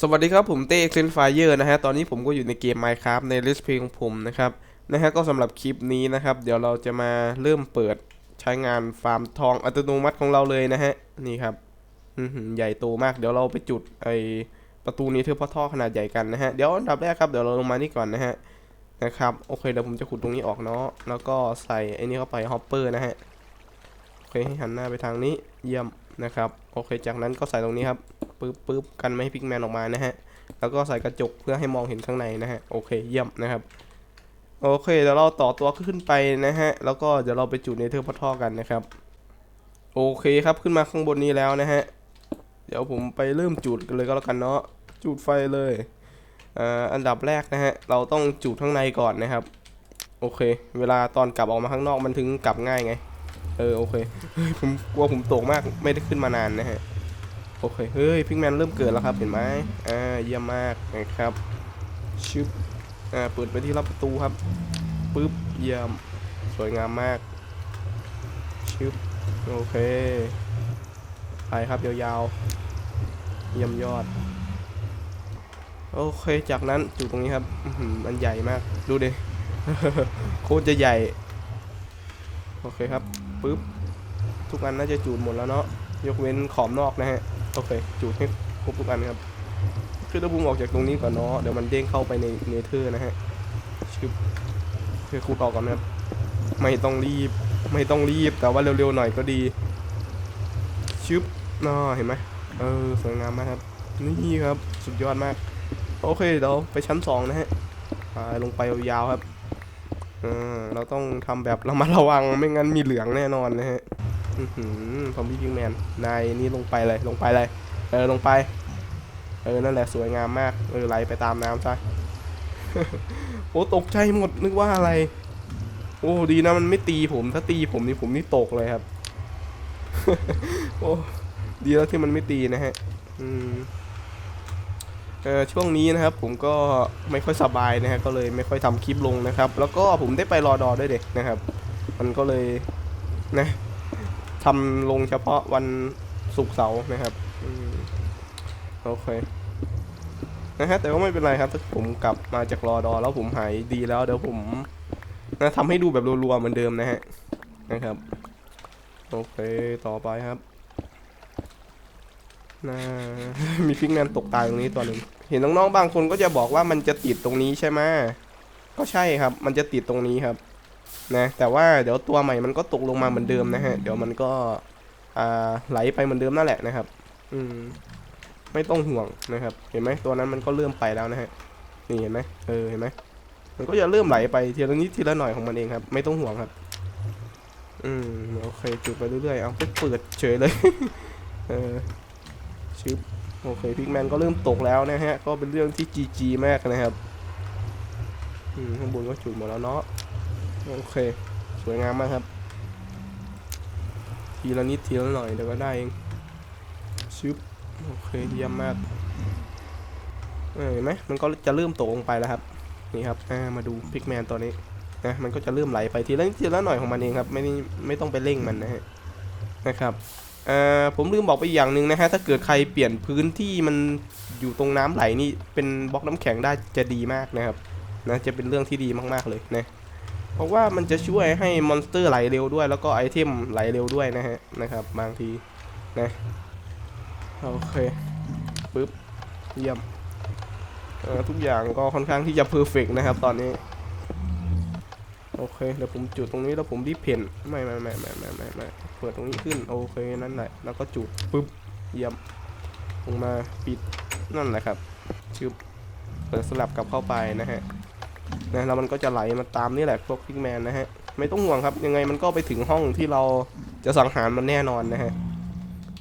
สวัสดีครับผมเต้ e x c e n Fire นะฮะ ตอนนี้ผมก็อยู่ในเกม Minecraft ใน Let's Play ของผมนะครับ นะฮะ ก็สำหรับคลิปนี้นะครับ เดี๋ยวเราจะมาเริ่มเปิดใช้งานฟาร์มทองอัตโนมัติของเราเลยนะฮะ นี่ครับอื้อหือใหญ่โตมาก เดี๋ยวเราไปจุดไอประตูนี้เทอร์พอท่อขนาดใหญ่กันนะฮะ เดี๋ยวอันดับแรกครับ เดี๋ยวเราลงมานี่ก่อนนะฮะ นะครับ โอเค เดี๋ยวผมจะขุดตรงนี้ออกเนาะ แล้วก็ใส่ไอ้นี่เข้าไปฮอปเปอร์นะฮะ โอเคให้หันหน้าไปทางนี้ เยี่ยม นะครับโอเค จากนั้นก็ใส่ตรงนี้ครับปึ๊บปึ๊บกันไม่ให้พิกแมนออกมานะฮะแล้วก็ใส่กระจกเพื่อให้มองเห็นข้างในนะฮะโอเคเยี่ยมนะครับโอเคเดี๋ยวเราต่อตัวขึ้นไปนะฮะแล้วก็เดี๋ยวเราไปจุดเนเธอร์พอท่อกันนะครับ โอเคครับขึ้นมาข้างบนนี้แล้วนะฮะเดี๋ยวผมไปเริ่มจุดกันเลยก็แล้วกันเนาะจุดไฟเลยอันดับแรกนะฮะเราต้องจุดข้างในก่อนนะครับ โอเค เวลาตอนกลับออกมาข้างนอกมันถึงกลับง่ายไง เออโอเคเฮ้ยผมกลัวผมตกมากไม่ได้ขึ้นมานานนะฮะโอเคเฮ้ยพิกแมนเริ่มเกิดแล้วครับเห็นไหมอ่าเยี่ยมมากนะครับชึบอ่าเปิดไปที่รับประตูครับปึ๊บเยี่ยมสวยงามมากชึบโอเคไปครับยาวๆเยี่ยมยอดโอเคจากนั้นจุดตรงนี้ครับอื้อหือมันใหญ่มากดูดิโคตรจะใหญ่ โอเคครับ ปึ๊บทุกอันน่าจะจูดหมดแล้วเนาะยกเว้นขอบนอกนะฮะโอเคจูดให้ครบทุกอันครับคือถ้าบุมออกจากตรงนี้ก่อนเนาะเดี๋ยวมันเด้งเข้าไปในเนเธอร์นะฮะชึบคือคูดออกก่อนนะครับ ไม่ต้องรีบไม่ต้องรีบแต่ว่าเร็วๆหน่อยก็ดีชึบน่าเห็นไหมเออสวยงามมากครับ นี่ครับสุดยอดมาก โอเคเดี๋ยวไปชั้นสองนะฮะลงไปยาวๆครับ ออเราต้องทำแบบระมัดระวังไม่งั้นมีเหลืองแน่นอนนะฮะอือมบี้พิงแมนนายนี่ลงไปเลยลงไปเลยเออลงไป เออนั่นแหละสวยงามมากเออไหลไปตามน้ำซะโอ้ตกใจหมดนึกว่าอะไร โอ้ดีนะมันไม่ตีผมถ้าตีผมนี่ผมนี่ตกเลยครับ โอ้ดีแล้วที่มันไม่ตีนะฮะ อืม เออช่วงนี้นะครับผมก็ไม่ค่อยสบายนะฮะก็เลยไม่ค่อยทำคลิปลงนะครับ แล้วก็ผมได้ไปรอดอด้วยเด็กนะครับ มันก็เลยนะทำลงเฉพาะวันศุกร์เสาร์นะครับอโอเคนะฮะแต่ก็ไม่เป็นไรครับผมกลับมาจากรอดอแล้วผมหายดีแล้วเดี๋ยวผมนะทำให้ดูแบบรัวๆเหมือนเดิมนะฮะนะครับ โอเคต่อไปครับ นะมีฟิกแมนตกตายตรงนี้ตัวหนึ่งเห็นน้องๆบางคนก็จะบอกว่ามันจะติดตรงนี้ใช่ไหมก็ใช่ครับ มันจะติดตรงนี้ครับนะแต่ว่าเดี๋ยวตัวใหม่มันก็ตกลงมาเหมือนเดิมนะฮะ เดี๋ยวมันก็อ่าไหลไปเหมือนเดิมนั่นแหละนะครับ อืมไม่ต้องห่วงนะครับ เห็นไหมตัวนั้นมันก็เริ่มไปแล้วนะฮะนี่เห็นไหมเออเห็นไหมมันก็จะเริ่มไหลไปทีละนิดทีละหน่อยของมันเองครับ ไม่ต้องห่วงครับ อืมโอเคจุดไปเรื่อยๆเอาไปเปิดเฉยเลย เออ ชึบโอเคพิกแมนก็เริ่มตกแล้วนะฮะ ก็เป็นเรื่องที่จีจีมากนะครับอืมข้างบนก็จุดหมดแล้วเนาะโอเค สวยงามมากครับ ทีละนิดทีละหน่อยเดี๋ยวก็ได้เองชึบโอเคเยี่ยมมากเห็นไหมมันก็จะเริ่มตกลงไปแล้วครับ นี่ครับามาดูพิกแมนตัวนี้นะมันก็จะเริ่มไหลไปทีละนิดทีละหน่อยของมันเองครับ ไม่ไม่ต้องไปเร่งมันนะฮะนะครับ เอ่อผมลืมบอกไปอย่างหนึ่งนะฮะถ้าเกิดใครเปลี่ยนพื้นที่มันอยู่ตรงน้ำไหลนี่เป็นบล็อกน้ำแข็งได้จะดีมากนะครับนะจะเป็นเรื่องที่ดีมากๆเลยนะเพราะว่ามันจะช่วยให้มอนสเตอร์ไหลเร็วด้วย แล้วก็ไอเทมไหลเร็วด้วยนะฮะนะครับ บางทีนะโอเคปึ๊บเยี่ยมทุกอย่างก็ค่อนข้างที่จะเพอร์เฟกนะครับตอนนี้ โอเคเดี๋ยวผมจุดตรงนี้แล้วผมรีบเพ่นไม่ไม่ไม่ไม่ไม่ไม่ไม่เปิดตรงนี้ขึ้นโอเคนั่นแหละแล้วก็จุดปึ๊บเยี่ยมลงมาปิดนั่นแหละครับชึบเปิดสลับกลับเข้าไปนะฮะนะแล้วมันก็จะไหลมาตามนี่แหละพวกพิกแมนนะฮะไม่ต้องห่วงครับ ยังไงมันก็ไปถึงห้องที่เราจะสังหารมันแน่นอนนะฮะ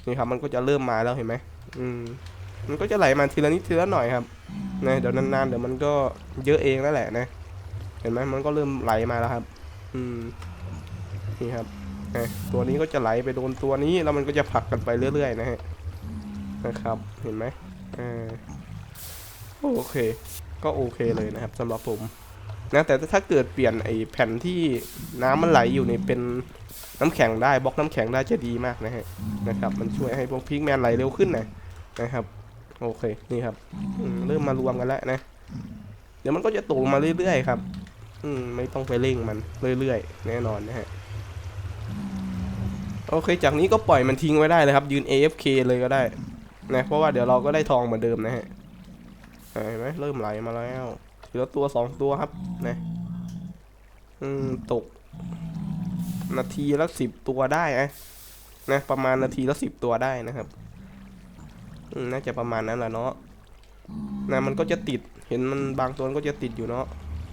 นี่ครับมันก็จะเริ่มมาแล้วเห็นไหมอืมมันก็จะไหลมาทีละนิดทีละหน่อยครับนะเดี๋ยวนานๆเดี๋ยวมันก็เยอะเองแล้วแหละนะ ห็นไหมมันก็เริ่มไหลมาแล้วครับ อืมนี่ครับตัวนี้ก็จะไหลไปโดนตัวนี้แล้วมันก็จะผลักกันไปเรื่อยๆนะฮะนะครับ เห็นไหมอ่าโอเค ก็โอเคเลยนะครับสำหรับผมนะแต่ถ้าเกิดเปลี่ยนไอ้แผ่นที่น้ำมันไหลอยู่เนี่ยเป็นน้ำแข็งได้บล็อกน้ำแข็งได้จะดีมากนะฮะนะครับ มันช่วยให้พวกพิกแมนไหลเร็วขึ้นนะนะครับ โอเคนี่ครับเริ่มมารวมกันแล้วนะ เดี๋ยวมันก็จะตกลงมาเรื่อยๆครับ อืมไม่ต้องไปเร่งมันเรื่อยๆ แน่นอนนะฮะ โอเค จากนี้ก็ปล่อยมันทิ้งไว้ได้เลยครับ ยืน AFK เลยก็ได้ นะ เพราะว่าเดี๋ยวเราก็ได้ทองเหมือนเดิมนะฮะเห็นไหมเริ่มไหลมาแล้วทีละตัวสองตัวครับ นะ อืม ตก นาทีละสิบตัวได้อะนะประมาณนาทีละสิบตัวได้นะครับน่าจะประมาณนั้นแหละเนาะนะมันก็จะติดเห็นมันบางตัวก็จะติดอยู่เนาะ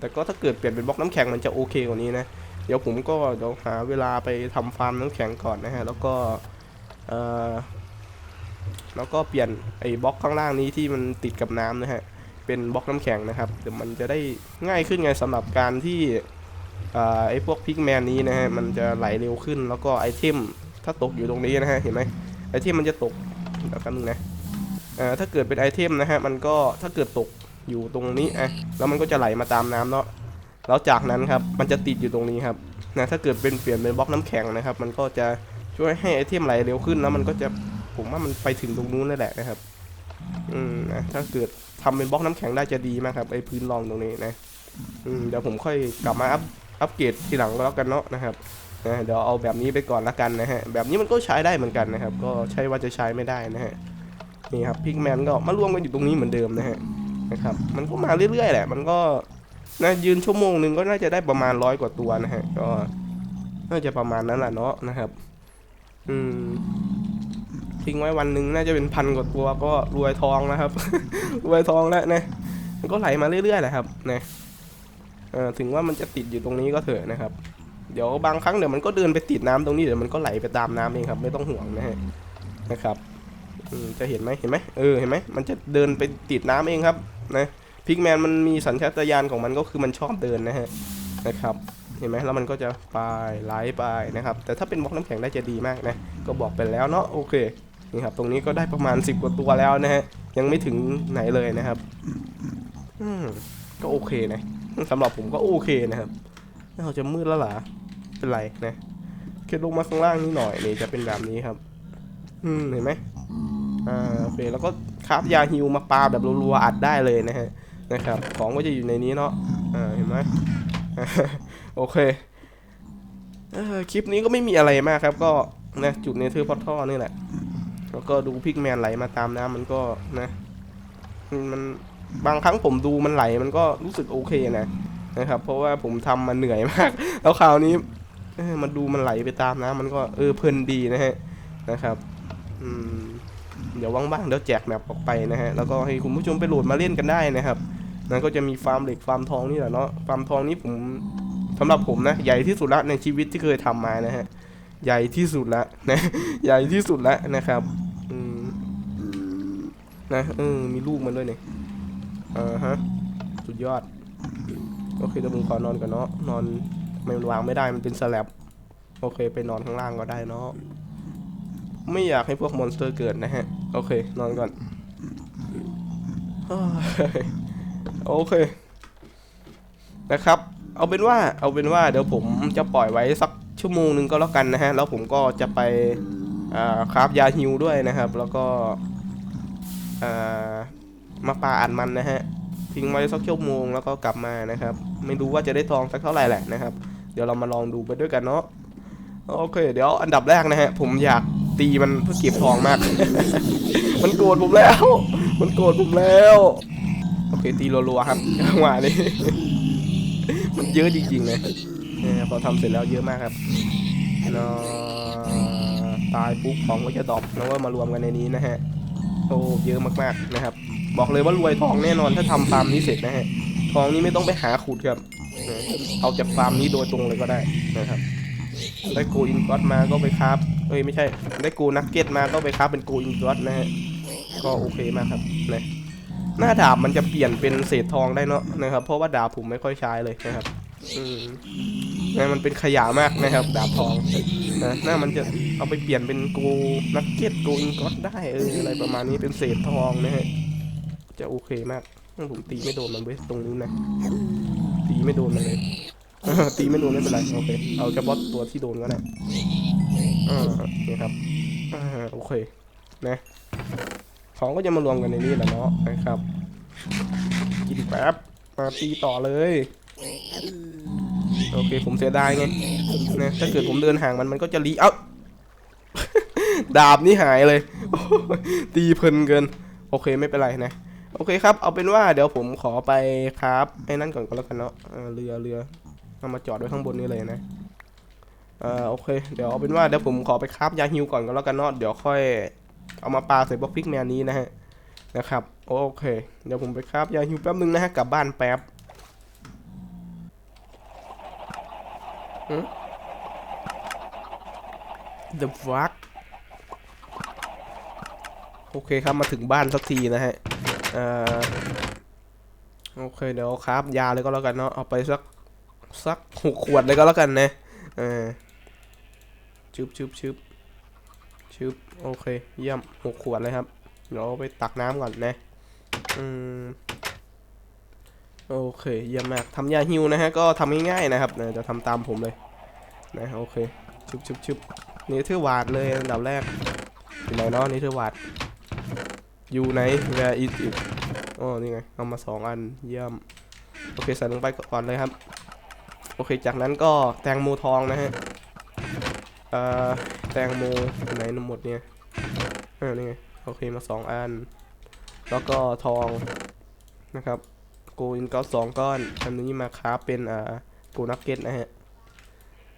แต่ก็ถ้าเกิดเปลี่ยนเป็นบล็อกน้ำแข็งมันจะโอเคกว่านี้นะ เดี๋ยวผมก็เดี๋ยวหาเวลาไปทำฟาร์มน้ำแข็งก่อนนะฮะ แล้วก็เอ่อแล้วก็เปลี่ยนไอ้บล็อกข้างล่างนี้ที่มันติดกับน้ำนะฮะ เป็นบล็อกน้ำแข็งนะครับ เดี๋ยวมันจะได้ง่ายขึ้นไงสำหรับการที่อ่าไอ้พวกพิกแมนนี้นะฮะ มันจะไหลเร็วขึ้น แล้วก็ไอเทมถ้าตกอยู่ตรงนี้นะฮะ เห็นไหมไอเทมมันจะตกเดี๋ยวกันนึงนะอ่าถ้าเกิดเป็นไอเทมนะฮะ มันก็ถ้าเกิดตก อยู่ตรงนี้อะแล้วมันก็จะไหลมาตามน้ำเนาะแล้วจากนั้นครับมันจะติดอยู่ตรงนี้ครับนะถ้าเกิดเป็นเปลี่ยนเป็นบล็อกน้ำแข็งนะครับ มันก็จะช่วยให้ไอเทมไหลเร็วขึ้นแล้วมันก็จะผมว่ามันไปถึงตรงนู้นเลยแหละนะครับ อืมนะถ้าเกิดทำเป็นบล็อกน้ำแข็งได้จะดีมากครับไอพื้นรองตรงนี้นะอืมเดี๋ยวผมค่อยกลับมาอัพอัปเกรดทีหลังก็แล้วกันเนาะนะครับนะเดี๋ยวเอาแบบนี้ไปก่อนละกันนะฮะแบบนี้มันก็ใช้ได้เหมือนกันนะครับ ก็ใช่ว่าจะใช้ไม่ได้นะฮะนี่ครับพิกแมนก็มารวมกันอยู่ตรงนี้เหมือนเดิมนะฮะ นะครับ มันก็มาเรื่อยๆแหละ มันก็นะยืนชั่วโมงหนึ่งก็น่าจะได้ประมาณร้อยกว่าตัวนะฮะ ก็น่าจะประมาณนั้นแหละเนาะนะครับ อืมทิ้งไว้วันหนึ่งน่าจะเป็นพันกว่าตัวก็รวยทองนะครับ รวยทองแล้วนะมันก็ไหลมาเรื่อยๆแหละครับนะเออถึงว่ามันจะติดอยู่ตรงนี้ก็เถอะนะครับ เดี๋ยวบางครั้งเดี๋ยวมันก็เดินไปติดน้ำตรงนี้เดี๋ยวมันก็ไหลไปตามน้ำเองครับ ไม่ต้องห่วงนะฮะนะครับ จะเห็นไหมเห็นไหมเออเห็นไหมมันจะเดินไปติดน้ำเองครับนะพิกแมนมันมีสัญชาตญาณของมันก็คือมันชอบเดินนะฮะนะครับเห็นไหมแล้วมันก็จะไปไหลไปนะครับ แต่ถ้าเป็นบล็อกน้ำแข็งได้จะดีมากนะก็บอกไปแล้วเนาะโอเคนี่ครับตรงนี้ก็ได้ประมาณ 10 กว่าตัวแล้วนะฮะยังไม่ถึงไหนเลยนะครับอืมก็โอเคนะสำหรับผมก็โอเคนะครับเราจะมืดแล้วหรอเป็นไรนะแค่ลงมาข้างล่างนิดหน่อยนี่จะเป็นแบบนี้ครับ อืมเห็นไหม อ่าโอเคแล้วก็คราฟยาฮิวมาปาแบบรัวๆอัดได้เลยนะฮะนะครับ ของก็จะอยู่ในนี้เนาะอ่าเห็นไหมโอเคเออคลิปนี้ก็ไม่มีอะไรมากครับ ก็นะจุดเนเธอร์พอท่อนี่แหละ แล้วก็ดูพิกแมนไหลมาตามน้ำมันก็นะ มันบางครั้งผมดูมันไหลมันก็รู้สึกโอเคนะนะครับ เพราะว่าผมทำมาเหนื่อยมาก แล้วคราวนี้เออมันดูมันไหลไปตามน้ำมันก็เออเพลินดีนะฮะนะครับ อืม เดี๋ยวว่างๆเดี๋ยวแจกแมปออกไปนะฮะแล้วก็ให้คุณผู้ชมไปโหลดมาเล่นกันได้นะครับนั่นก็จะมีฟาร์มเหล็กฟาร์มทองนี่แหละเนาะฟาร์มทองนี่ผมสำหรับผมนะใหญ่ที่สุดละในชีวิตที่เคยทำมานะฮะใหญ่ที่สุดละนะใหญ่ที่สุดละนะครับอืมนะเออมีลูกมันด้วยเนี่ยอ่าฮะสุดยอดโอเคเดี๋ยวผมขอนอนกันเนาะนอนไม่วางไม่ได้มันเป็นสแลบโอเค ไปนอนข้างล่างก็ได้เนาะ ไม่อยากให้พวกมอนสเตอร์เกิดนะฮะ โอเค นอนก่อน โอเค นะครับ เอาเป็นว่า เอาเป็นว่าเดี๋ยวผมจะปล่อยไว้สักชั่วโมงหนึ่งก็แล้วกันนะฮะ แล้วผมก็จะไปคราฟยาฮิวด้วยนะครับ แล้วก็มาป่าอันมันนะฮะ ทิ้งไว้สักชั่วโมงแล้วก็กลับมานะครับ ไม่รู้ว่าจะได้ทองสักเท่าไหร่แหละนะครับ เดี๋ยวเรามาลองดูไปด้วยกันเนาะโอเค เดี๋ยวอันดับแรกนะฮะ ผมอยาก ตีมันเพื่อเก็บทองมาก มันโกรธผมแล้ว มันโกรธผมแล้วโอเคตีรัวๆครับจังหวะนี้มันเยอะจริงๆเลยเนี่ยพอทำเสร็จแล้วเยอะมากครับเนาะตายปุ๊บของก็จะดรอปแล้วก็มารวมกันในนี้นะฮะโอ้เยอะมากๆนะครับ บอกเลยว่ารวยทองแน่นอนถ้าทำฟาร์มนี้เสร็จนะฮะทองนี้ไม่ต้องไปหาขุดครับเอาจากฟาร์มนี้โดยตรงเลยก็ได้นะครับได้โกอินก็อตมาก็ไปคราฟ เอ้ยไม่ใช่ ได้โกนักเก็ตมาก็ไปคราเป็นโกอินก็อตนะฮะ ก็โอเคมากครับนะหน้าดาบมันจะเปลี่ยนเป็นเศษทองได้เนาะนะครับ เพราะว่าดาบผมไม่ค่อยใช้เลยนะครับอืมนะมันเป็นขยะมากนะครับ ดาบทองนะหน้ามันจะเอาไปเปลี่ยนเป็นโกนักเก็ตโกอินก็อได้เอออะไรประมาณนี้เป็นเศษทองนะฮะจะโอเคมากผมตีไม่โดนมันเว้ยตรงนี้นะตีไม่โดนมันเลย ตีไม่โดนไม่เป็นไรโอเคเอาเฉพาะตัวที่โดนก็ได้อ่าโอเคครับอ่าโอเคนะของก็จะมารวมกันในนี้แหละเนาะนะครับ กินแป๊บมาตีต่อเลยโอเคผมเสียดายไงนะถ้าเกิดผมเดินห่างมันมันก็จะรีเอ้าดาบนี่หายเลย ตีเพลินเกิน โอเคไม่เป็นไรนะ โอเคครับ เอาเป็นว่าเดี๋ยวผมขอไปครับไอ้นั่นก่อนก็แล้วกันเนาะเรือเรือ เอามาจอดไว้ข้างบนนี้เลยนะเออโอเค เดี๋ยวเอาเป็นว่าเดี๋ยวผมขอไปคราฟยาฮิวก่อนก็แล้วกันเนาะเดี๋ยวค่อยเอามาปาใส่บล็อกพิกแมนนี้นะฮะนะครับโอเค เดี๋ยวผมไปคราฟยาฮิวแป๊บนึงนะฮะกลับบ้านแป๊บ The fuck โอเคครับมาถึงบ้านสักทีนะฮะ เอ่อ โอเค เดี๋ยวครับยาเลยก็แล้วกันเนาะ เอาไปสัก สักหกขวดเลยก็แล้วกันนะเออชึบชึบชึบชึบโอเคเยี่ยมหกขวดเลยครับเดี๋ยวเอาไปตักน้ำก่อนนะอืมโอเคเยี่ยมมากทำยาฮิวนะฮะก็ทำง่ายๆนะครับเดี๋ยวจะทำตามผมเลยนะโอเคชึบชึบชึบนี่ถือวาดเลยอันดับแรกอยู่ไหนเนาะนี่ถือวาดอยู่ไหน where is it อ๋อนี่ไงเอามาสองอันเยี่ยมโอเคใส่ลงไปก่อนเลยครับ โอเค จากนั้นก็แตงโมทองนะฮะ เอ่อ แตงโมไหนหมดเนี่ยเออนี่โอเค มาสองอัน แล้วก็ทองนะครับโกอินก็สองก้อนอันนี้มาคราฟเป็นอ่าปูนักเก็ตนะฮะ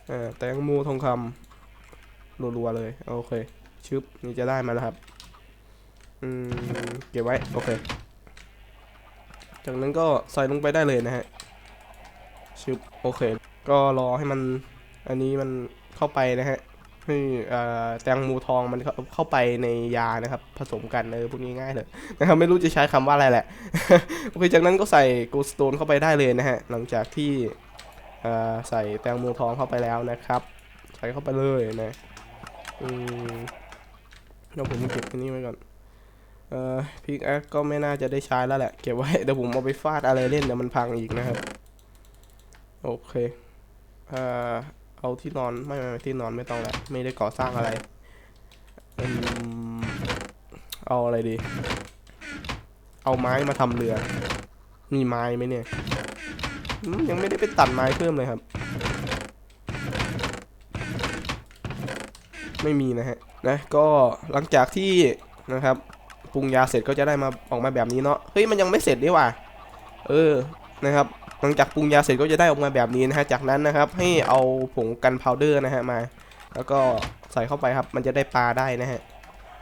เอ่อแตงโมทองคำรัวๆเลย โอเค ชึบ นี่จะได้มาแล้วครับ อืม เก็บไว้ โอเค จากนั้นก็ใส่ลงไปได้เลยนะฮะ ชึบโอเค ก็รอให้มันอันนี้มันเข้าไปนะฮะให้แตงมูทองมันเข้าเข้าไปในยานะครับ ผสมกันเออพูดง่ายๆเลยนะครับไม่รู้จะใช้คำว่าอะไรแหละโอเคจากนั้นก็ใส่โกสโตนเข้าไปได้เลยนะฮะหลังจากที่ใส่แตงโมทองเข้าไปแล้วนะครับ ใส่เข้าไปเลยนะอืมเดี๋ยวผมเก็บอันนี้ไว้ก่อนเอ่อพิกแอคก็ไม่น่าจะได้ใช้แล้วแหละเก็บไว้เดี๋ยวผมเอาไปฟาดอะไรเล่นเดี๋ยวมันพังอีกนะครับ โอเคเอ่อเอาที่นอนไม่ไม่ที่นอนไม่ต้องแหละไม่ได้ก่อสร้างอะไร เอาอะไรดี เอาไม้มาทำเรือ มีไม้ไหมเนี่ย ยังไม่ได้ไปตัดไม้เพิ่มเลยครับ ไม่มีนะฮะ นะก็หลังจากที่นะครับปรุงยาเสร็จก็จะได้มาออกมาแบบนี้เนาะ เฮ้ยมันยังไม่เสร็จนี่หว่า เออ นะครับ หลังจากปรุงยาเสร็จก็จะได้ออกมาแบบนี้นะฮะ จากนั้นนะครับให้เอาผงกันพาวเดอร์นะฮะมา แล้วก็ใส่เข้าไปครับ มันจะได้ปลาได้นะฮะ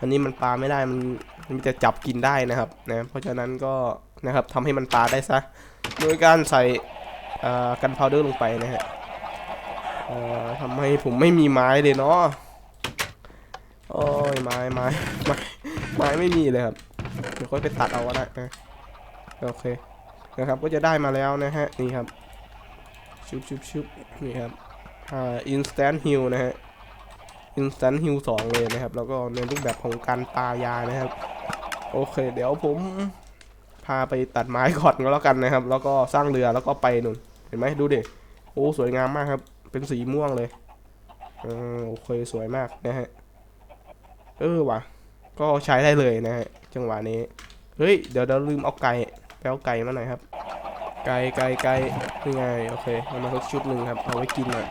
อันนี้มันปลาไม่ได้ มันมันจะจับกินได้นะครับนะ เพราะฉะนั้นก็นะครับทำให้มันปลาได้ซะ โดยการใส่กันพาวเดอร์ลงไปนะฮะทำให้ผมไม่มีไม้เลยเนาะ โอ้ยไม้ไม้ไม้ไม้ไม่มีเลยครับ เดี๋ยวค่อยไปตัดเอาก็ได้นะโอเค นะครับก็จะได้มาแล้วนะฮะนี่ครับชุบชุบชุบนี่ครับอ่า instant heal นะฮะ instant heal สองเลยนะครับ แล้วก็ในรูปแบบของการปายานะครับ โอเค เดี๋ยวผมพาไปตัดไม้ก่อนก็แล้วกันนะครับ แล้วก็สร้างเรือแล้วก็ไปนู่นเห็นไหมดูดิโอ้สวยงามมากครับ เป็นสีม่วงเลยเออโอเคสวยมากนะฮะเออว่ะ ก็ใช้ได้เลยนะฮะจังหวะนี้ เฮ้ย เดี๋ยวเราลืมเอาไก่ ไปเอาไก่มาหน่อยครับ ไก่ไก่ไก่นี่ไงโอเคเอามาสักชุดหนึ่งครับเอาไว้กินหน่อย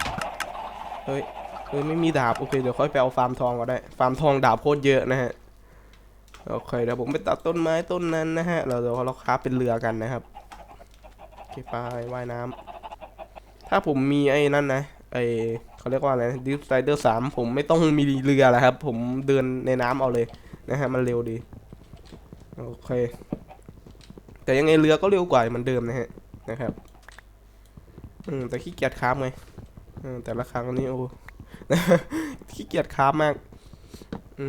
เฮ้ยเฮ้ยไม่มีดาบโอเคเดี๋ยวค่อยไปเอาฟาร์มทองก็ได้ ฟาร์มทองดาบโคตรเยอะนะฮะโอเคเดี๋ยวผมไปตัดต้นไม้ต้นนั้นนะฮะเราเดี๋ยวเราคราฟเป็นเรือกันนะครับโอเคไปว่ายน้ำถ้าผมมีไอ้นั่นนะไอเขาเรียกว่าอะไรดิฟไ i เดอร์สามผมไม่ต้องมีเรือแล้วครับ ผมเดินในน้ำเอาเลยนะฮะมันเร็วดี โอเค แต่ยังไงเรือก็เร็วกว่าเหมือนเดิมนะฮะนะครับอืมแต่ขี้เกียจค้ามไงอืมแต่ละครั้งนี่โอ้ขี้เกียจค้ามากอื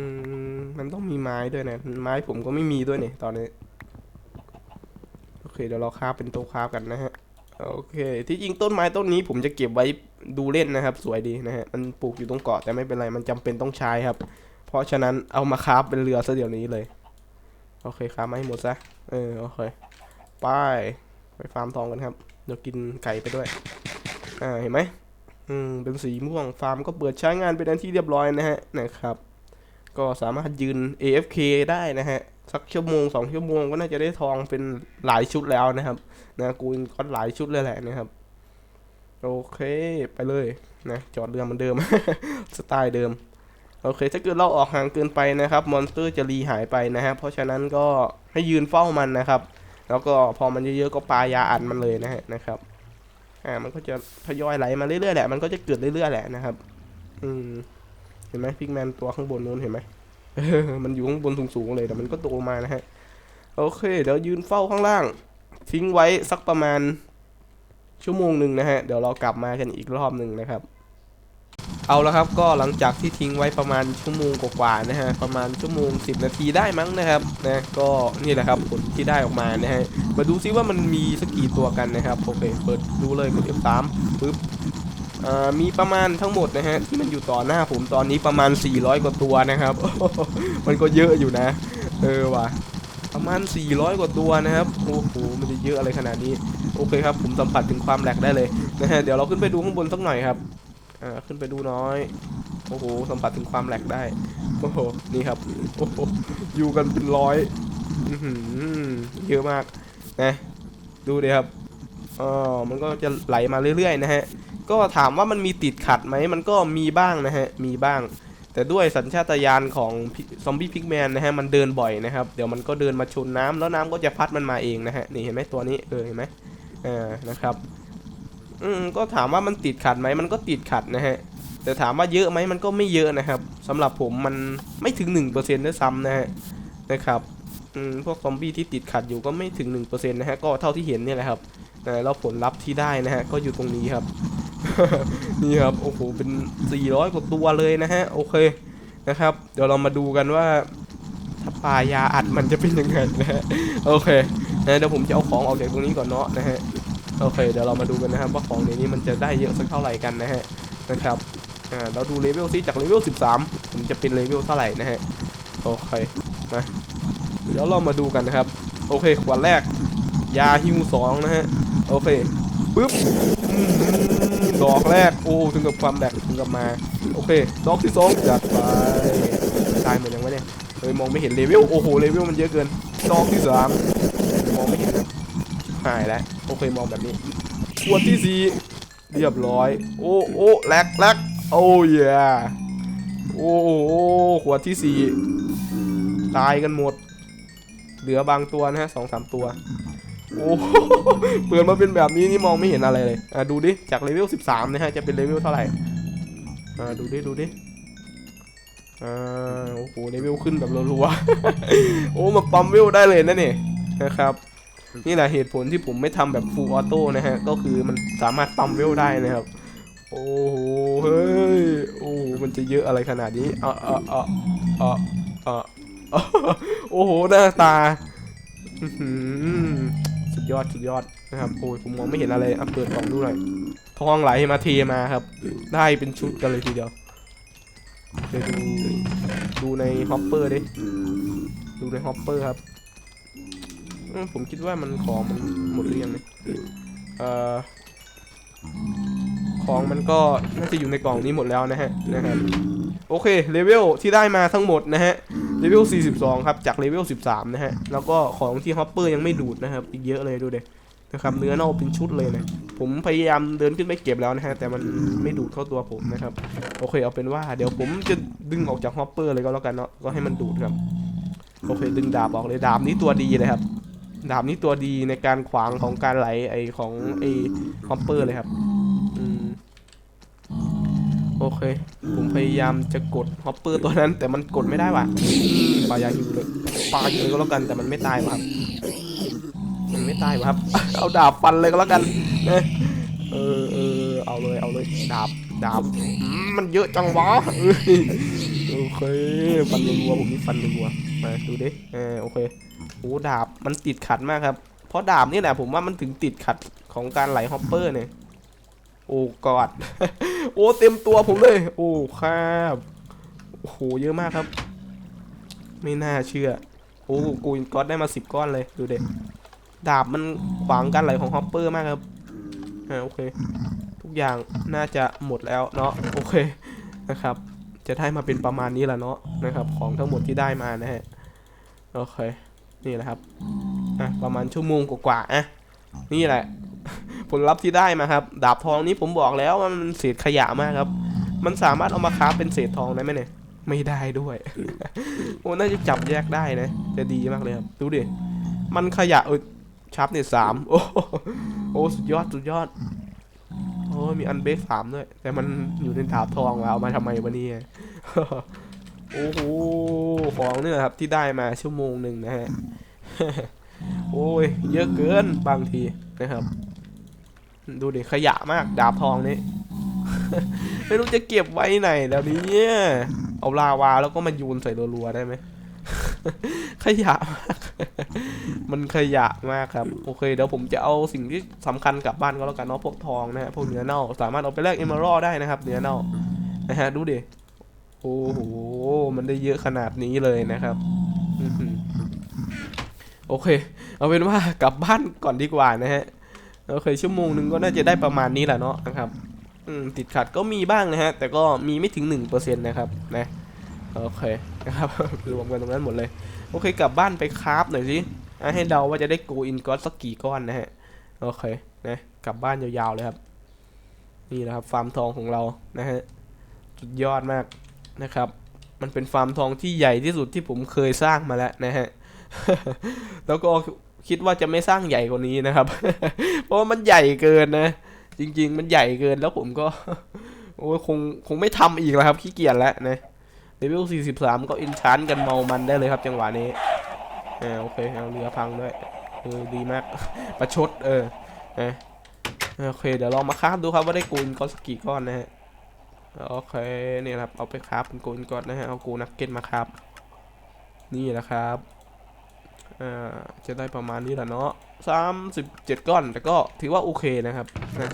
มมันต้องมีไม้ด้วยนะไม้ผมก็ไม่มีด้วยเนี่ยตอนนี้โอเคเดี๋ยวเราคราเป็นโต๊ะครากันนะฮะโอเค ที่จริงต้นไม้ต้นนี้ผมจะเก็บไว้ดูเล่นนะครับ สวยดีนะฮะมันปลูกอยู่ตรงเกาะแต่ไม่เป็นไรมันจำเป็นต้องใช้ครับ เพราะฉะนั้นเอามาคราเป็นเรือซะเดี๋ยวนี้เลย โอเคคราฟมาให้หมดซะ เออ โอเค ไป ไปฟาร์มทองกันครับ เดี๋ยวกินไก่ไปด้วย อ่า เห็นไหมอืม เป็นสีม่วง ฟาร์มก็เปิดใช้งานเป็นอันที่เรียบร้อยนะฮะ นะครับ ก็สามารถยืน AFK ได้นะฮะ สักชั่วโมงสองชั่วโมงก็น่าจะได้ทองเป็นหลายชุดแล้วนะครับ นะกูก็หลายชุดเลยแหละนะครับ โอเค ไปเลย นะ จอดเรือเหมือนเดิม สไตล์เดิม โอเค ถ้าเกิดเราออกห่างเกินไปนะครับมอนสเตอร์จะรีหายไปนะฮะเพราะฉะนั้นก็ให้ยืนเฝ้ามันนะครับ แล้วก็พอมันเยอะๆก็ปายาอัดมันเลยนะฮะนะครับอ่ามันก็จะทยอยไหลมาเรื่อยๆแหละมันก็จะเกิดเรื่อยๆแหละนะครับ อืมเห็นไหมพิกแมนตัวข้างบนนู้นเห็นไหมมันอยู่ข้างบนสูงๆเลยแต่มันก็โตมานะฮะโอเค เดี๋ยวยืนเฝ้าข้างล่าง ทิ้งไว้สักประมาณชั่วโมงหนึ่งนะฮะ เดี๋ยวเรากลับมากันอีกรอบหนึ่งนะครับ เอาละครับก็หลังจากที่ทิ้งไว้ประมาณชั่วโมงกว่าๆนะฮะประมาณชั่วโมง 10 นาทีได้มั้งนะครับนะก็นี่แหละครับผลที่ได้ออกมานะฮะมาดูซิว่ามันมีสักกี่ตัวกันนะครับโอเคเปิดดูเลยกด F3 ปึ๊บอ่ามีประมาณทั้งหมดนะฮะที่มันอยู่ต่อหน้าผมตอนนี้ประมาณ 400 กว่าตัวนะครับ มันก็เยอะอยู่นะ เออว่ะประมาณ 400 กว่าตัวนะครับ โอ้โห มันจะเยอะอะไรขนาดนี้ โอเคครับ ผมสัมผัสถึงความแหลกได้เลยนะฮะ เดี๋ยวเราขึ้นไปดูข้างบนสักหน่อยครับ อ่าขึ้นไปดูน้อย โอ้โหสัมผัสถึงความแหลกได้ โอ้โห นี่ครับ โอ้โห อยู่กันเป็นร้อยเยอะมาก นะ ดูดิครับอ๋อมันก็จะไหลมาเรื่อยๆนะฮะ ก็ถามว่ามันมีติดขัดไหม มันก็มีบ้างนะฮะ มีบ้าง แต่ด้วยสัญชาตญาณของซอมบี้พิกแมนนะฮะ มันเดินบ่อยนะครับ เดี๋ยวมันก็เดินมาชนน้ำแล้วน้ำก็จะพัดมันมาเองนะฮะ นี่เห็นไหมตัวนี้เออเห็นไหมเออนะครับ อืมก็ถามว่ามันติดขัดไหมมันก็ติดขัดนะฮะ แต่ถามว่าเยอะไหมมันก็ไม่เยอะนะครับสำหรับผมมันไม่ถึง1%ด้วยซ้ำนะฮะนะครับอืมพวกซอมบี้ที่ติดขัดอยู่ก็ไม่ถึง1%นะฮะก็เท่าที่เห็นเนี่ยแหละครับนะแล้วผลลัพธ์ที่ได้นะฮะก็อยู่ตรงนี้ครับนี่ครับโอ้โหเป็น 400 กว่าตัวเลยนะฮะโอเคนะครับ เดี๋ยวเรามาดูกันว่าถ้าปลายาอัดมันจะเป็นยังไงนะฮะโอเคนะเดี๋ยวผมจะเอาของออกจากตรงนี้ก่อนเนาะนะฮะ โอเค เดี๋ยวเรามาดูกันนะครับว่าของในนี้มันจะได้เยอะสักเท่าไหร่กันนะฮะนะครับอ่าเราดูเลเวลซิจากเลเวล13ผมจะเป็นเลเวลเท่าไหร่นะฮะโอเคนะเดี๋ยวเรามาดูกันนะครับ โอเคขวดแรก ยาฮิวสองนะฮะโอเคปึ๊บดอกแรกโอ้ถึงกับความแดกถึงกับมา โอเค ดอกที่สองจัดไปตายหมดยังไงเนี่ยเฮ้ยมองไม่เห็นเลเวลโอ้โหเลเวลมันเยอะเกินดอกที่สามมองไม่เห็นหายแล้ว โอเคมองแบบนี้ขวดที่สี่เรียบร้อย โอ้โอ้แลกแลกโอ้ยโอ้โอ้ขวดที่สี่ตายกันหมด เหลือบางตัวนะฮะสองสามตัว โอ้เปิดมาเป็นแบบนี้นี่มองไม่เห็นอะไรเลยอะดูดิ จากเลเวล 13 นะฮะ จะเป็นเลเวลเท่าไหร่อ่าดูดิ ดูดิอ่าโอ้โหเลเวลขึ้นแบบรัวๆโอ้ มาปั๊มเวลได้เลยนะเนี่ยนะครับ นี่แหละเหตุผลที่ผมไม่ทำแบบฟูลออโต้นะฮะ ก็คือมันสามารถปั๊มเวลได้นะครับ โอ้โห เฮ้ย โอ้โหมันจะเยอะอะไรขนาดนี้อะอะอะอะอะโอ้โห หน้าตาสุดยอดสุดยอดนะครับ โอ้ยผมมองไม่เห็นอะไรอะเปิดกล่องดูหน่อยทองไหลมาเทมาครับ ได้เป็นชุดกันเลยทีเดียวเดี๋ยวดูดูในฮอปเปอร์ดิ ดูในฮอปเปอร์ครับ อืมผมคิดว่ามันของมันหมดหรือยังเนี่ยเอ่อของมันก็น่าจะอยู่ในกล่องนี้หมดแล้วนะฮะนะครับโอเคเลเวลที่ได้มาทั้งหมดนะฮะเลเวล 42 ครับ จากเลเวล 13 นะฮะ แล้วก็ของที่ฮอปเปอร์ยังไม่ดูดนะครับอีกเยอะเลยดูเด็นะครับเนื้อเน่าเป็นชุดเลยนะผมพยายามเดินขึ้นไปเก็บแล้วนะฮะแต่มันไม่ดูดเข้าตัวผมนะครับ โอเคเอาเป็นว่าเดี๋ยวผมจะดึงออกจากฮอปเปอร์เลยก็แล้วกันเนาะก็ให้มันดูดครับโอเคดึงดาบออกเลยดาบนี้ตัวดีเลยครับ ดาบนี้ตัวดีในการขวางของการไหลไอของไอฮอปเปอร์เลยครับอืมโอเค ผมพยายามจะกดฮอปเปอร์ตัวนั้น แต่มันกดไม่ได้ว่ะปลายาหิวเลยปลาหิวก็แล้วกันแต่มันไม่ตายว่ะครับ มันไม่ตายว่ะครับ เอาดาบฟันเลยก็แล้วกันเออเออเอาเลยเอาเลยดาบดาบมันเยอะจังวะโอเคฟันรัวๆผมนี่ฟันรัวมาดูดิเออโอเค โอ้ดาบมันติดขัดมากครับ เพราะดาบนี่แหละผมว่ามันถึงติดขัดของการไหลฮอปเปอร์เนี่ย โอ้กอด โอ้เต็มตัวผมเลย โอ้ครับโอ้โหเยอะมากครับ ไม่น่าเชื่อ โอ้กูก็อดได้มาสิบก้อนเลยดูเด็ดาบมันขวางการไหลของฮอปเปอร์มากครับอ่าโอเค ทุกอย่างน่าจะหมดแล้วเนาะโอเคนะครับ จะได้มาเป็นประมาณนี้แหละเนาะนะครับ ของทั้งหมดที่ได้มานะฮะโอเค นี่แหละครับอะประมาณชั่วโมงกว่าๆอะนี่แหละ ผลลัพธ์ที่ได้มาครับ ดาบทองนี้ผมบอกแล้วว่ามันเศษขยะมากครับ มันสามารถเอามาค้าเป็นเศษทองได้ไหมเนี่ยไม่ได้ด้วย โอ้น่าจะจับแยกได้นะ จะดีมากเลยครับ ดูดิ มันขยะเออชับเนี่ยสามโอ้โอ้สุดยอดสุดยอด โอ้มีอันเบสสามด้วย แต่มันอยู่ในดาบทองแล้วเอามาทำไมวะเนี่ย โอ้โหของเนี่ยครับที่ได้มาชั่วโมงหนึ่งนะฮะโอ้ยเยอะเกินบางทีนะครับ ดูดิขยะมากดาบทองนี่ไม่รู้จะเก็บไว้ไหนแล้วเนี่ยเอาลาวาแล้วก็มายูนใส่รัวๆได้ไหมขยะมาก มันขยะมากครับ โอเคเดี๋ยวผมจะเอาสิ่งที่สำคัญกลับบ้านก็แล้วกันเนาะพวกทองนะฮะพวกเนื้อเน่าสามารถเอาไปแลกเอมเมอรัลได้นะครับ เนื้อเน่านะฮะดูดิ โอ้โห มันได้เยอะขนาดนี้เลยนะครับโอเค เอาเป็นว่ากลับบ้านก่อนดีกว่านะฮะ โอเค ชั่วโมงหนึ่งก็น่าจะได้ประมาณนี้แหละเนาะนะครับติดขัดก็มีบ้างนะฮะ แต่ก็มีไม่ถึง 1%นะครับนะโอเคนะครับรวมกันตรงนั้นหมดเลย โอเค กลับบ้านไปคราฟหน่อยสิให้เดาว่าจะได้โกอินก้อนสักกี่ก้อนนะฮะ โอเคนะกลับบ้านยาวๆเลยครับ นี่นะครับฟาร์มทองของเรานะฮะสุดยอดมาก นะครับ มันเป็นฟาร์มทองที่ใหญ่ที่สุดที่ผมเคยสร้างมาแล้วนะฮะ แล้วก็คิดว่าจะไม่สร้างใหญ่กว่านี้นะครับ เพราะว่ามันใหญ่เกินนะ จริง ๆ มันใหญ่เกินแล้วผมก็ โอ้ยคงคงไม่ทำอีกแล้วครับขี้เกียจแล้วนะเลเวล43 ก็อินชานกันเมามันได้เลยครับ จังหวะนี้อ่าโอเคเอาเรือพังด้วยเออดีมาก ประชดเออเออโอเค เดี๋ยวลองมาคาฟดูครับว่าได้กูนก้อนสกี่ก้อนนะฮะ โอเคนี่ครับเอาไปคราฟเป็นกูนก้อนนะฮะเอากูนักเก็ตมาคราฟนี่แหละครับอ่าจะได้ประมาณนี้แหละเนาะสามสิบเจ็ดก้อนแต่ก็ถือว่าโอเคนะครับ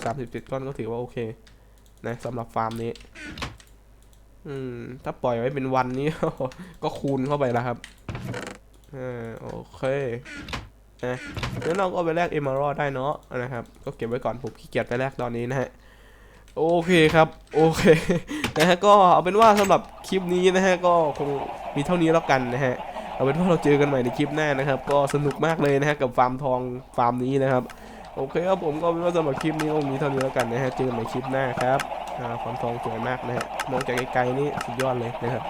สามสิบเจ็ดก้อนก็ถือว่าโอเคนะสำหรับฟาร์มนี้ อืม ถ้าปล่อยไว้เป็นวันนี้ ก็คูณเข้าไปแล้วครับอ่าโอเคนะแล้วเราก็ไปแลกเอม r ร d ได้เนาะนะครับ ก็เก็บไว้ก่อนผมขี้เกียจไปแลกตอนนี้นะฮะ โอเคครับ โอเคนะฮะก็เอาเป็นว่าสำหรับคลิปนี้นะฮะก็คงมีเท่านี้แล้วกันนะฮะเอาเป็นว่าเราเจอกันใหม่ในคลิปหน้านะครับ ก็สนุกมากเลยนะฮะกับฟาร์มทองฟาร์มนี้นะครับโอเคครับผมก็เป็นว่าสำหรับคลิปนี้คงมีเท่านี้แล้วกันนะฮะเจอกันใหม่คลิปหน้าครับฟาร์มทองสวยมากนะฮะมองจากไกลๆนี่สุดยอดเลยนะครับ